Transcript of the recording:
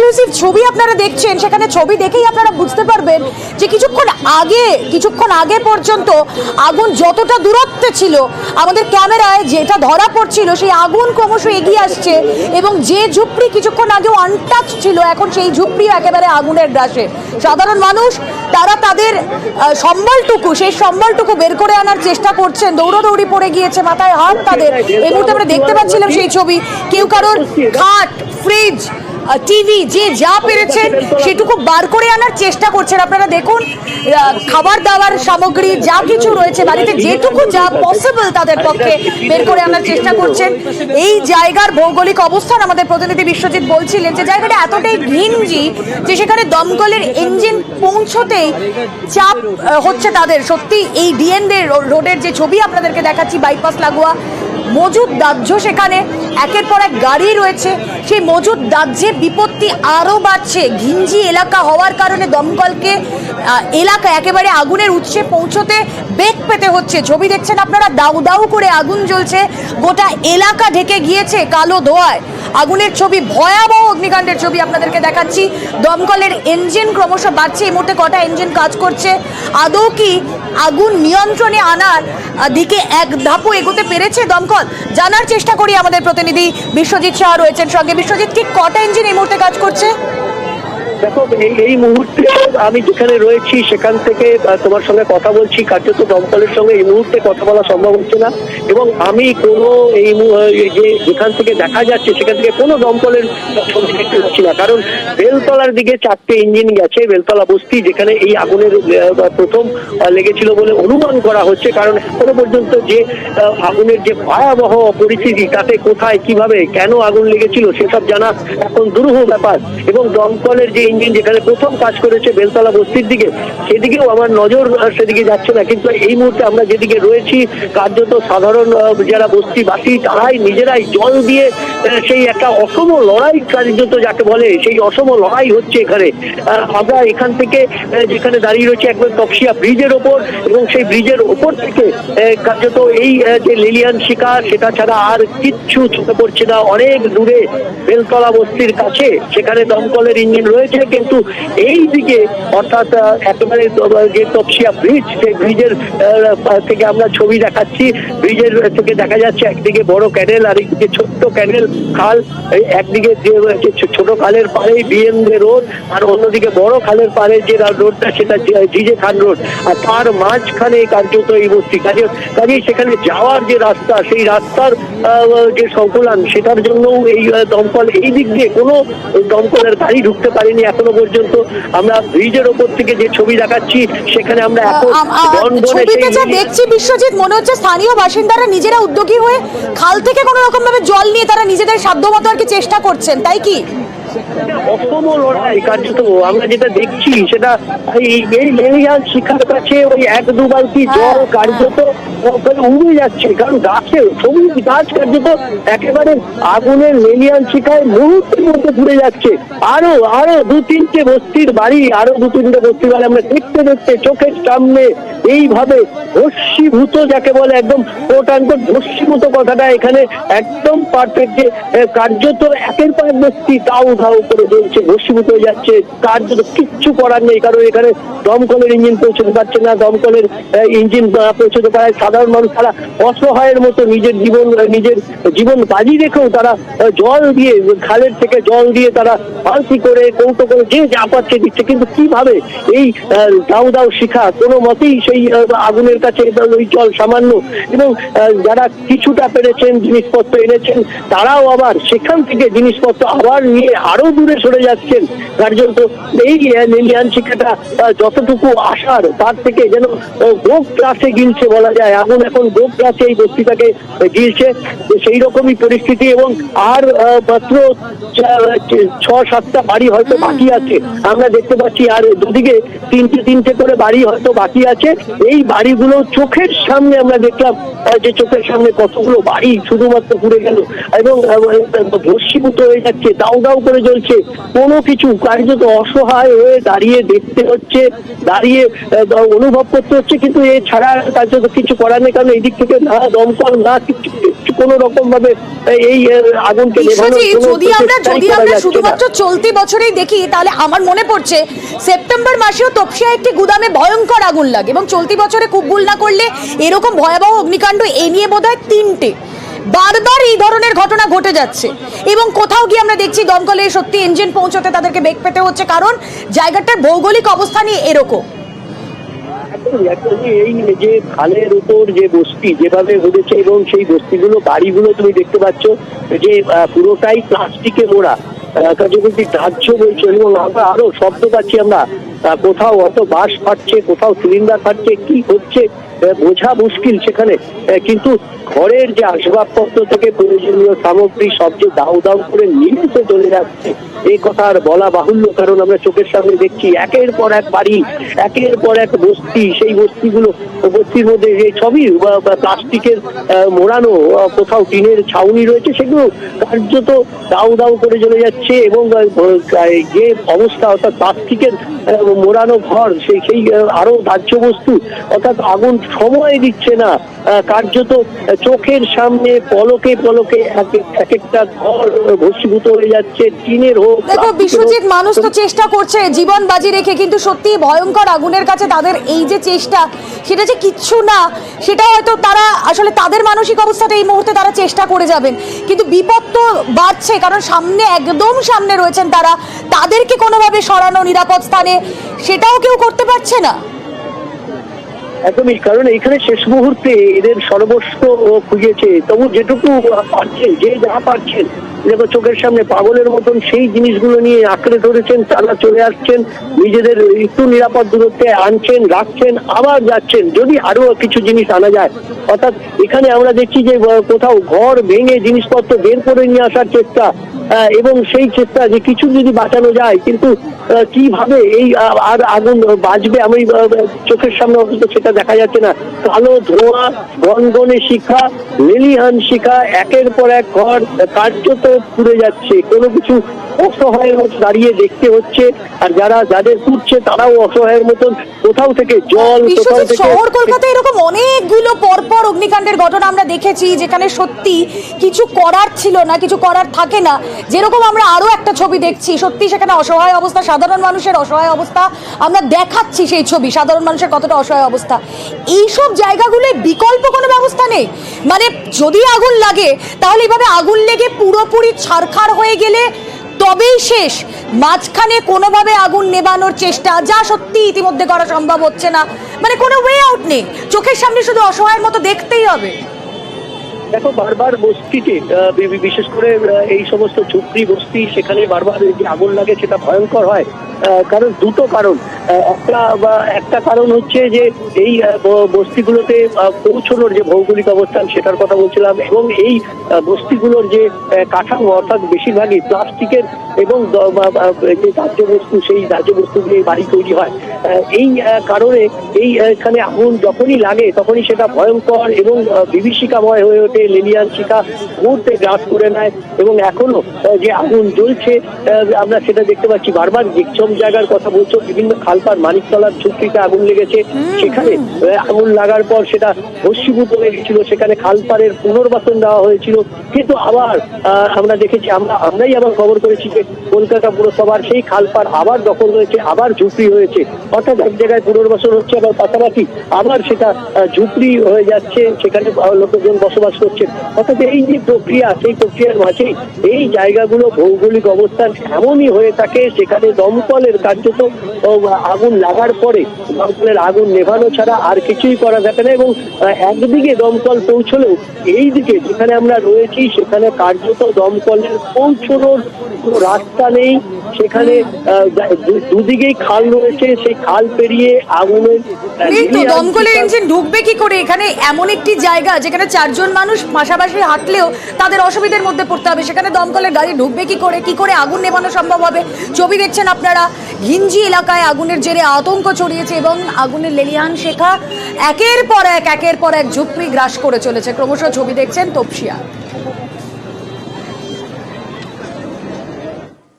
Exclusive ছবি আপনারা দেখছেন, সেখানে ছবি দেখেই আপনারা বুঝতে পারবেন যে কিছুক্ষণ আগে কিছুক্ষণ আগে পর্যন্ত আগুন যতটা দূরত্বে ছিল, আমাদের ক্যামেরায় যেটা ধরা পড়ছিল, সেই আগুন ক্রমশ এগিয়ে আসছে এবং যে ঝুপড়ি কিছুক্ষণ আগেও আনটাচ ছিল, এখন সেই ঝুপড়িও একেবারে আগুনের গ্রাসে। সাধারণ মানুষ, তারা তাদের সম্বলটুকু, সেই সম্বলটুকু বের করে আনার চেষ্টা করছেন। দৌড়াদৌড়ি পড়ে গিয়েছে, মাথায় হাত তাদের। এই মুহূর্তে আমরা দেখতে পাচ্ছিলাম সেই ছবি। কেউ কারোর খাট ফ্রিজ টিভি যে যা পেরেছেন সেটুকু বার করে আনার চেষ্টা করছেন। আপনারা দেখুন খাবার দাবার সামগ্রী যা কিছু রয়েছে, বাড়িতে যেটুকু যা পসিবল তাদের পক্ষে বের করে আনার চেষ্টা করছেন। এই জায়গার ভৌগোলিক অবস্থান আমাদের প্রতিনিধি বিশ্বজিৎ বলছিলেন যে জায়গাটা এতটাই ঘিঞ্জি যে সেখানে দমকলের ইঞ্জিন পৌঁছতেই চাপ হচ্ছে তাদের। সত্যি এই ডিএনদের রোডের যে ছবি আপনাদেরকে দেখাচ্ছি বাইপাস লাগোয়া মজুদ দাহ্য সেখানে। একের পর এক গাড়ি রয়েছে। সেই মজুদ দাহ্যে বিপত্তি আরও বাড়ছে। ঘিঞ্জি এলাকা হওয়ার কারণে দমকলকে এলাকা একেবারে আগুনের উৎসে পৌঁছতে বেগ পেতে হচ্ছে। ছবি দেখছেন আপনারা? দাউ দাউ করে আগুন জ্বলছে। গোটা এলাকা ঢেকে গিয়েছে কালো ধোঁয়ায়। আগুনের ছবি, ভয়াবহ অগ্নিকাণ্ডের ছবি আপনাদেরকে দেখাচ্ছি। দমকলের ইঞ্জিন ক্রমশ বাড়ছে। এই মুহূর্তে কটা ইঞ্জিন কাজ করছে। আদৌ কি আগুন নিয়ন্ত্রণে আনার দিকে এক ধাপও এগোতে পেরেছে দমকল? জানার চেষ্টা করি আমাদের প্রতিনিধি বিশ্বজিৎ শাহ রয়েছেন সঙ্গে। বিশ্বজিৎ, ঠিক কটা ইঞ্জিন এই মুহূর্তে কাজ করছে? দেখো, এই এই মুহূর্তে আমি যেখানে রয়েছি, সেখান থেকে তোমার সঙ্গে কথা বলছি। কার্যত দমকলের সঙ্গে এই মুহূর্তে কথা বলা সম্ভব হচ্ছে না। এবং আমি কোনো এই যে যেখান থেকে দেখা যাচ্ছে, সেখান থেকে কোনো দমকলের ছবি দেখতে পাচ্ছি না। কারণ বেলতলার দিকে চারটে ইঞ্জিন গেছে, বেলতলা বস্তি, যেখানে এই আগুনের প্রথম লেগেছিল বলে অনুমান করা হচ্ছে। কারণ এখনও পর্যন্ত যে আগুনের যে ভয়াবহ পরিস্থিতি, তাতে কোথায়, কীভাবে, কেন আগুন লেগেছিল, সেসব জানা এখন দুরূহ ব্যাপার। এবং দমকলের যে ইঞ্জিন যেখানে প্রথম কাজ করেছে বেলতলা বস্তির দিকে, সেদিকেও আমার নজর সেদিকে যাচ্ছে না। কিন্তু এই মুহূর্তে আমরা যেদিকে রয়েছি, কার্যত সাধারণ যারা বস্তিবাসী, তারাই নিজেরাই জল দিয়ে সেই একটা অসম লড়াই কার্যত যাকে বলে, সেই অসম লড়াই হচ্ছে এখানে। আমরা এখান থেকে যেখানে দাঁড়িয়ে রয়েছে একবার তপসিয়া ব্রিজের ওপর, এবং সেই ব্রিজের ওপর থেকে কার্যত এই যে লিলিয়ান শিকার, সেটা ছাড়া আর কিচ্ছু চোখে পড়ছে না। অনেক দূরে বেলতলা বস্তির কাছে, সেখানে দমকলের ইঞ্জিন রয়েছে। কিন্তু এই দিকে অর্থাৎ একেবারে যে তপসিয়া ব্রিজ সেই ব্রিজের থেকে আমরা ছবি দেখাচ্ছি। ব্রিজের থেকে দেখা যাচ্ছে একদিকে বড় ক্যানেল আর একদিকে ছোট্ট ক্যানেল খাল। একদিকে যে ছোট খালের পাড়ে বিএমডে রোড আর অন্যদিকে বড় খালের পাড়ে যে রোডটা সেটা জিজে খান রোড। আর তার মাঝখানে কার্যত এই বস্তি কাজে কাজেই সেখানে যাওয়ার যে রাস্তা সেই রাস্তার যে সংকুলান সেটার জন্য এই দমকল এই দিক দিয়ে কোনো দমকলের গাড়ি ঢুকতে পারেনি এখনও পর্যন্ত। আমরা ব্রিজের ওপর থেকে যে ছবি দেখাচ্ছি সেখানে আমরা এখন দেখছি বিশ্বজিৎ মনে হচ্ছে স্থানীয় বাসিন্দারা নিজেরা উদ্যোগী হয়ে খাল থেকে কোনো রকমভাবে জল নিয়ে তারা নিজেদের সাধ্যমতো আর কি চেষ্টা করছেন, তাই কি? অসম লড়াই কার্যত আমরা যেটা দেখছি সেটা এই লেলিয়ান শিখার কাছে ওই এক দু বালতি জল কার্যত উড়ে যাচ্ছে কারণ গাছে সবুজ গাছ কার্যত একেবারে আগুনের লেলিয়ান শিখায় মুহূর্তের মধ্যে পুড়ে যাচ্ছে। আরও আরও দু তিনটে বস্তির বাড়ি আরও দু তিনটে বস্তির বাড়ি আমরা দেখতে দেখতে চোখের সামনে এইভাবে ভস্মীভূত যাকে বলে একদম কোটাঙ্ক ভস্মীভূত কথাটা এখানে একদম পারফেক্ট যে কার্যত একের পর বস্তি দাউ দাউ করে জ্বলছে ভস্মীভূত হয়ে যাচ্ছে কার্যত কিচ্ছু করার নেই, কারণ এখানে দমকলের ইঞ্জিন পৌঁছতে পারছে না, দমকলের ইঞ্জিন পৌঁছতে পারে সাধারণ মানুষ তারা অসহায়ের মতো নিজের জীবন নিজের জীবন বাজি রেখেও তারা জল দিয়ে, খালের থেকে জল দিয়ে তারা বালতি করে, কৌটো করে, যে যা পাচ্ছে দিচ্ছে। কিন্তু কীভাবে এই দাউ দাউ শিখা, কোনো মতেই সেই আগুনের কাছে ওই জল সামান্য, এবং যারা কিছুটা পেরেছেন, জিনিসপত্র এনেছেন, তারাও আবার সেখান থেকে জিনিসপত্র আবার নিয়ে আরও দূরে সরে যাচ্ছেন। কার্যত এই শিখাটা আহ, যতটুকু আসার তার থেকে যেন গোপ ক্লাসে গিলছে বলা যায়। আগুন এখন গোপ ক্লাসে এই বস্তিটাকে গিলছে। সেই রকমই পরিস্থিতি এবং আর মাত্র ছ সাতটা বাড়ি হয়তো বাকি আছে। আমরা দেখতে পাচ্ছি আর দুদিকে তিনটে তিনটে করে বাড়ি হয়তো বাকি আছে। এই বাড়িগুলো চোখের সামনে আমরা দেখলাম যে চোখের সামনে কতগুলো বাড়ি শুধুমাত্র পুড়ে গেল। এবং ভস্মীভূত হয়ে যাচ্ছে দাউ দাউ করে জ্বলছে কোনো কিছু কার্যত অসহায় হয়ে দাঁড়িয়ে দেখতে হচ্ছে দাঁড়িয়ে অনুভব করতে হচ্ছে কিন্তু এছাড়া কার্যত কিছু করার নেই কারণ এই থেকে না দমকল না কিছু কোনো রকম ভাবে এই আগুনকে নেভানোর বিশ্বজিৎ কোনো যদি আমরা যদি আমরা শুধুমাত্র চলতি বছরেই দেখি তাহলে আমার মনে পড়ছে সেপ্টেম্বর মাসেও তপসিয়া একটি গুদামে ভয়ঙ্কর আগুন লাগে এবং চলতি বছরে খুব ভুল না করলে এরকম ভয়াবহ অগ্নিকাণ্ড এ নিয়ে বোধহয় তিনটে। বারবার এই ধরনের ঘটনা ঘটে যাচ্ছে। এবং কোথাও গিয়ে আমরা দেখছি দমকলে সত্যি ইঞ্জিন পৌঁছতে তাদেরকে বেগ পেতে হচ্ছে, কারণ জায়গাটার ভৌগোলিক অবস্থানই এরকম। এই যে খালের উপর যে বস্তি যেভাবে হয়েছে এবং সেই বস্তিগুলো, বাড়িগুলো তুমি দেখতে পাচ্ছ, যে পুরোটাই প্লাস্টিকে মোড়া। কার্যকরী দাহ্য বলছে এবং আমরা আরও শব্দ পাচ্ছি আমরা। কোথাও অত বাস ফাটছে, কোথাও সিলিন্ডার ফাটছে, কি হচ্ছে? বোঝা মুশকিল সেখানে। কিন্তু ঘরের যে আসবাবপত্র থেকে প্রয়োজনীয় সামগ্রী সব যে দাউ দাউ করে নিমেষে চলে যাচ্ছে, এই কথা আর বলা বাহুল্য, কারণ আমরা চোখের সামনে দেখছি একের পর এক বাড়ি, একের পর এক বস্তি, সেই বস্তিগুলো বস্তির মধ্যে যে সবই বা- বা প্লাস্টিকের মোড়ানো কোথাও টিনের ছাউনি রয়েছে, সেগুলো কার্যত দাউ দাউ করে চলে যাচ্ছে এবং যে অবস্থা, অর্থাৎ প্লাস্টিকের মোড়ানো ঘর, সেই সেই আরও দাহ্য বস্তু, অর্থাৎ আগুন সময় দিচ্ছে না। কার্যত চোখের সামনে পলকে পলকে এক একটা ঘর ভস্মীভূত হয়ে যাচ্ছে টিনের হোক দেখো বিশ্বজিৎ মানুষ তো চেষ্টা করছে জীবন বাজি রেখে কিন্তু সত্যি ভয়ঙ্কর আগুনের কাছে তাদের এই যে চেষ্টা সেটা যে কিচ্ছু না সেটা হয়তো তারা আসলে তাদের মানসিক অবস্থাতে এই মুহূর্তে তারা চেষ্টা করে যাবেন। কিন্তু বিপদ তো বাড়ছে কারণ সামনে একদম সামনে রয়েছেন তারা। তাদেরকে কোনোভাবে সরানো নিরাপদ স্থানে সেটাও কেউ করতে পারছে না। একদমই, কারণ এখানে শেষ মুহূর্তে এদের সর্বস্ব খুঁজেছে। তবু যেটুকু পারছেন যে যা পারছেন দেখো চোখের সামনে পাগলের মতন সেই জিনিসগুলো নিয়ে আঁকড়ে ধরেছেন, তারা চলে আসছেন, নিজেদের একটু নিরাপদ দূরত্বে আনছেন, রাখছেন, আবার যাচ্ছেন। যদি আরও কিছু জিনিস আনা যায়, অর্থাৎ এখানে আমরা দেখছি যে, কোথাও ঘর ভেঙে জিনিসপত্র বের করে নিয়ে আসার চেষ্টা এবং সেই চেষ্টা যে কিছু যদি বাঁচানো যায় কিন্তু কীভাবে এই আর আগুন বাঁচবে আমি চোখের সামনে অন্তত সেটা দেখা যাচ্ছে না। কালো ধোঁয়া গনগনে শিখা লেলিহান শিখা একের পর এক ঘর কার্যত পুড়ে যাচ্ছে। কোনো কিছু অসহায়ের মতো দাঁড়িয়ে দেখতে হচ্ছে আর যারা যাদের পুড়ছে তারাও অসহায়ের মতন। কোথাও থেকে জল কোথাও থেকে শহর কলকাতায় এরকম অনেকগুলো পরপর অগ্নিকাণ্ডের ঘটনা আমরা দেখেছি যেখানে সত্যি কিছু করার ছিল না কিছু করার থাকে না। যেরকম আমরা আরও একটা ছবি দেখছি, সত্যি সেখানে অসহায় অবস্থা, সাধারণ মানুষের অসহায় অবস্থা, আমরা দেখাচ্ছি সেই ছবি, সাধারণ মানুষের কতটা অসহায় অবস্থা। এইসব জায়গাগুলোয় বিকল্প কোনো ব্যবস্থা নেই। মানে যদি আগুন লাগে, তাহলে এভাবে আগুন লেগে পুরোপুরি ছারখার হয়ে গেলে তবেই শেষ। মাঝখানে কোনোভাবে আগুন নেভানোর চেষ্টা, যা সত্যি ইতিমধ্যে করা সম্ভব হচ্ছে না। মানে কোনো ওয়ে আউট নেই। চোখের সামনে শুধু অসহায়ের মতো দেখতেই হবে। দেখো, বারবার বস্তিতে বিশেষ করে এই সমস্ত ঝুপড়ি বস্তি, সেখানে বারবার যে আগুন লাগে সেটা ভয়ঙ্কর হয়। কারণ দুটো কারণ। একটা একটা কারণ হচ্ছে যে এই বস্তিগুলোতে পৌঁছানোর যে ভৌগোলিক অবস্থান, সেটার কথা বলছিলাম, এবং এই বস্তিগুলোর যে কাঠামো, অর্থাৎ বেশিরভাগই প্লাস্টিকের এবং যে বস্তু, সেই বস্তু দিয়ে বাড়ি তৈরি হয়। এই কারণে এই এখানে আগুন যখনই লাগে, তখনই সেটা ভয়ঙ্কর এবং বিভীষিকাময় হয়ে ওঠে। লেলিয়ান শিখা মুহূর্তে গ্রাস করে নেয় এবং এখনও যে আগুন জ্বলছে আমরা সেটা দেখতে পাচ্ছি। বারবার যেসব জায়গার কথা বলছো বিভিন্ন খালপার মানিকতলার ঝুঁকটিতে আগুন লেগেছে। সেখানে আগুন লাগার পর সেটা ভস্মীভূত হয়ে গেছিল সেখানে খালপারের পুনর্বাসন দেওয়া হয়েছিল। কিন্তু আবার আহ, আমরা দেখেছি আমরা আমরাই আবার খবর করেছি যে কলকাতা পুরসভার সেই খালপার আবার দখল হয়েছে আবার ঝুপড়ি হয়েছে। অর্থাৎ এক জায়গায় পুনর্বাসন হচ্ছে আবার পাশাপাশি আবার সেটা ঝুপড়ি হয়ে যাচ্ছে। সেখানে লোকজন বসবাস করছে। অর্থাৎ এই যে প্রক্রিয়া সেই প্রক্রিয়ার মাঝেই এই জায়গাগুলো ভৌগোলিক অবস্থান এমনই হয়ে থাকে সেখানে দমকলের কার্যত আগুন লাগার পরে দমকলের আগুন নেভানো ছাড়া আর কিছুই করা থাকে না এবং একদিকে দমকল পৌঁছলেও এই দিকে যেখানে আমরা রয়েছি সেখানে কার্যত দমকলের পৌঁছানোর রাস্তা নেই। সেখানে দুদিকেই খাল রয়েছে সেই খাল পেরিয়ে আগুনের দমকলের ইঞ্জিন ঢুকবে কি করে? এখানে এমন একটি জায়গা যেখানে চারজন মানুষ পাশাপাশি হাঁটলেও তাদের অসুবিধার মধ্যে পড়তে হবে। সেখানে দমকলের গাড়ি ঢুকবে কি করে কি করে আগুন নেভানো সম্ভব হবে? ছবি দেখছেন আপনারা, ঘিঞ্জি এলাকায় আগুনের জেরে আতঙ্ক ছড়িয়েছে এবং আগুনের লেলিহান শেখা একের পর এক, একের পর এক ঝুপড়ি গ্রাস করে চলেছে। ক্রমশ ছবি দেখছেন তপসিয়া।